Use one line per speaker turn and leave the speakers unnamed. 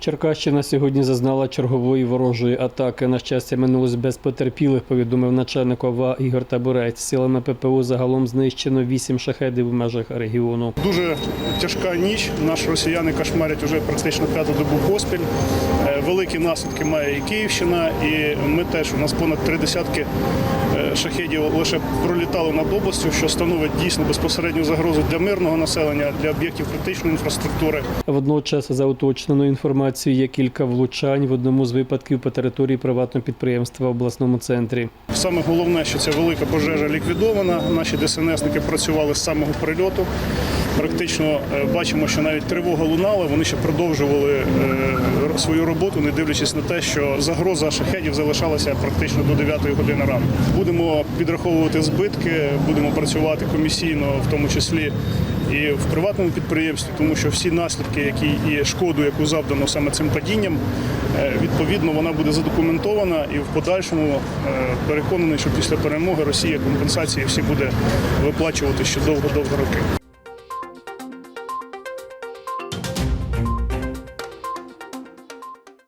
Черкащина сьогодні зазнала чергової ворожої атаки. На щастя, минулось без потерпілих, повідомив начальник ОВА Ігор Табурець. Силами ППО загалом знищено вісім шахедів в межах регіону.
Дуже тяжка ніч. Наші росіяни кошмарять уже практично п'яту добу поспіль. Е, Великі наслідки має і Київщина, і ми теж у нас понад три десятки е, шахедів лише пролітало над областю, що становить дійсно безпосередню загрозу для мирного населення, для об'єктів критичної інфраструктури.
Водночас, за уточненою інформацією, є кілька влучань в одному з випадків по території приватного підприємства в обласному центрі.
Саме головне, що ця велика пожежа ліквідована. Наші ДСНСники працювали з самого прильоту. Практично е, бачимо, що навіть тривога лунала. Вони ще продовжували е, свою роботу, не дивлячись на те, що загроза шахедів залишалася практично до 9 години ранку. Будемо підраховувати збитки, будемо працювати комісійно, в тому числі і в приватному підприємстві, тому що всі наслідки, які і шкоду, яку завдано саме цим падінням, е, відповідно вона буде задокументована і в подальшому е, переконаний, що після перемоги Росія компенсації всі буде виплачувати ще довго-довго роки.